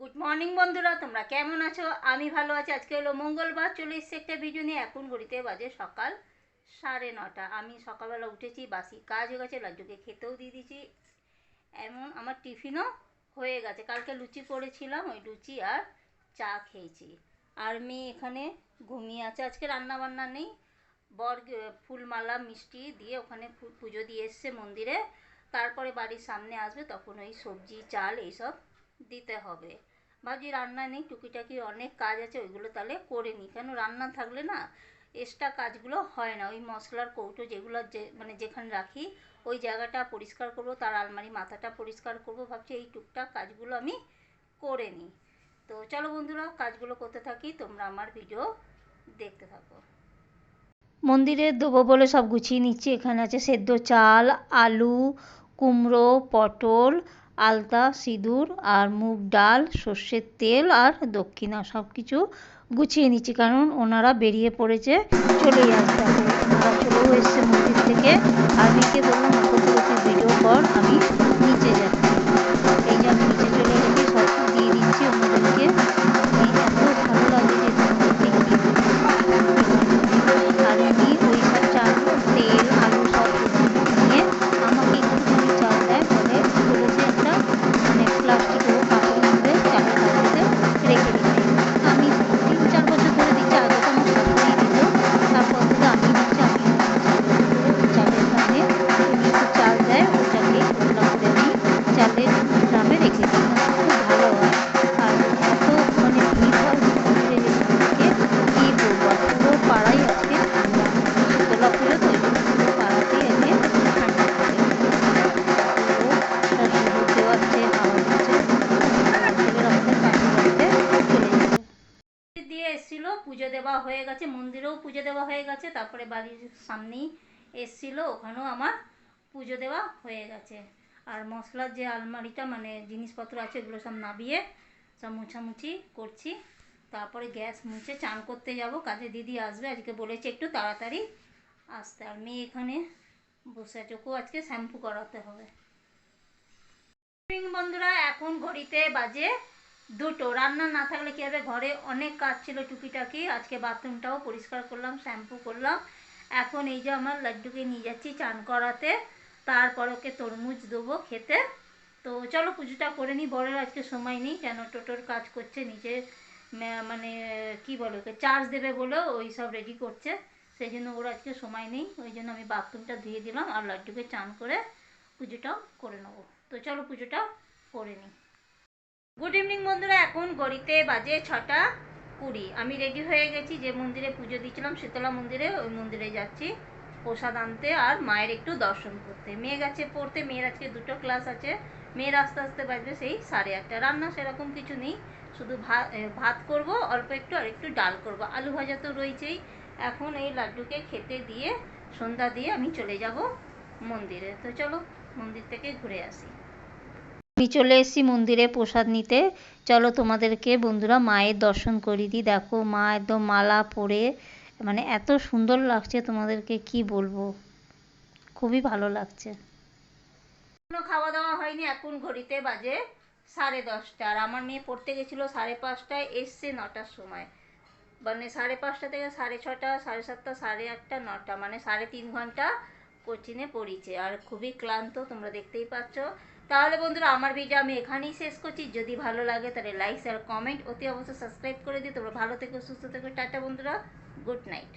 Good morning বন্ধুরা, তোমরা কেমন আছো? আমি ভালো আছি। আজকে হলো মঙ্গলবার, চলে এসেছি একটা ভিডিও নিয়ে। এখন ঘড়িতে বাজে সকাল সাড়ে নটা। আমি সকালবেলা উঠেছি, বাসি কাজ হয়ে গেছে, লাড্ডুকে খেতেও দিয়ে দিয়েছি। এমন আমার টিফিনও হয়ে গেছে। কালকে লুচি করেছিলাম, ওই লুচি আর চা খেয়েছি। আর মেয়ে এখানে ঘুমিয়ে আছে। আজকে রান্না বান্না নেই। বর ফুলমালা, মিষ্টি দিয়ে ওখানে পুজো দিয়ে এসছে মন্দিরে। তারপরে বাড়ির সামনে আসবে, তখন ওই সবজি, চাল, এইসব দিতে হবে। ভাবছি রান্না নেই, টুকিটাকি অনেক কাজ আছে, ওইগুলো তাহলে করে নিই কেন রান্না থাকলে না এক্সট্রা কাজগুলো হয় না। ওই মশলার কৌটো যেগুলো যে মানে যেখানে রাখি, ওই জায়গাটা পরিষ্কার করব, তার আলমারি মাথাটা পরিষ্কার করব, ভাবছি এই টুকটাক কাজগুলো আমি করে নিই তো চলো বন্ধুরা, কাজগুলো করতে থাকি, তোমরা আমার ভিডিও দেখতে থাকো। মন্দিরে দেবো বলে সব গুছিয়ে নিচ্ছি। এখানে আছে সেদ্ধ চাল, আলু, কুমড়ো, পটল আলতা, সিঁদুর আর মুগ ডাল, সর্ষের তেল আর দক্ষিণা সব কিছু গুছিয়ে নিচ্ছি কারণ ওনারা বেরিয়ে পড়েছে, চলেই আসতে হবে। ওনারা চলেও এসছে মন্দির থেকে। আর বললাম এসেছিল, পুজো দেওয়া হয়ে গেছে, মন্দিরেও পুজো দেওয়া হয়ে গেছে, তারপরে বাড়ির সামনেই এসেছিল, ওখানেও আমার পুজো দেওয়া হয়ে গেছে। আর মশলার যে আলমারিটা মানে জিনিসপত্র আছে এগুলো সব নাবিয়ে সব মুছামুছি করছি। তারপরে গ্যাস মুছে চান করতে যাব, কাজে দিদি আসবে, আজকে বলেছে একটু তাড়াতাড়ি আসতে। আর মেয়ে এখানে বসে আছে, ওকেও আজকে শ্যাম্পু করাতে হবে। বন্ধুরা, এখন ঘড়িতে বাজে দুটো। রান্না না থাকলে কী হবে? ঘরে অনেক কাজ ছিল টুকিটাকি। আজকে বাথরুমটাও পরিষ্কার করলাম, শ্যাম্পু করলাম। এখন এই যে আমার লাড্ডুকে নিয়ে যাচ্ছি চান করাতে, তারপর ওকে তরমুজ দেবো খেতে। তো চলো পুজোটা করে নিই বড়ের আজকে সময় নেই কেন টোটোর কাজ করছে, নিজে মানে কি বলে ওকে, চার্জ দেবে বলে ওই সব রেডি করছে। সেই জন্য ওর আজকে সময় নেই, ওই জন্য আমি বাথরুমটা ধুয়ে দিলাম আর লাড্ডুকে চান করে পুজোটাও করে নেব। তো চলো পুজোটা করে নিই গুড ইভিনিং বন্ধুরা। এখন গড়িতে বাজে ছটা কুড়ি। আমি রেডি হয়ে গেছি যে মন্দিরে পুজো দিয়েছিলাম শীতলা মন্দিরে, ওই মন্দিরে যাচ্ছি প্রসাদ আনতে আর মায়ের একটু দর্শন করতে। মেয়ে গেছে পড়তে, মেয়ের আজকে দুটো ক্লাস আছে। মেয়ের আস্তে আস্তে বাজবে সেই সাড়ে আটটা। রান্না সেরকম কিছু নেই, শুধু ভাত ভাত করব, অল্প একটু আর একটু ডাল করব। আলু ভাজা তো রয়েছেই। এখন এই লাড্ডুকে খেতে দিয়ে সন্ধ্যা দিয়ে আমি চলে যাব মন্দিরে। তো চলো মন্দির থেকে ঘুরে আসি। আমি চলে এসেছি মন্দিরে প্রসাদ নিতে। চলো তোমাদেরকে বন্ধুরা মায়ের দর্শন করিয়ে দিই। দেখো মা একদম মালা পরে মানে এত সুন্দর লাগছে তোমাদেরকে, কি বলব? খুবই ভালো লাগছে। কোনো খাওয়া দাওয়া হয়নি, এখন ঘড়িতে বাজে সাড়ে দশটা। আর আমার মেয়ে পড়তে গেছিল সাড়ে পাঁচটায়, এসছে নটার সময়। মানে সাড়ে পাঁচটা থেকে সাড়ে ছটা, সাড়ে সাতটা, সাড়ে আটটা, নটা। মানে সাড়ে তিন ঘণ্টা কোচিনে পড়িছে আর খুবই ক্লান্ত, তোমরা দেখতেই পাচ্ছ। তাহলে বন্ধুরা, আমার ভিডিও আমি এখানেই শেষ করছি। যদি ভালো লাগে, তাহলে লাইক শেয়ার কমেন্ট অতি অবশ্যই সাবস্ক্রাইব করে দিই তোমরা ভালো থেকো, সুস্থ থেকো। টাটা বন্ধুরা গুড নাইট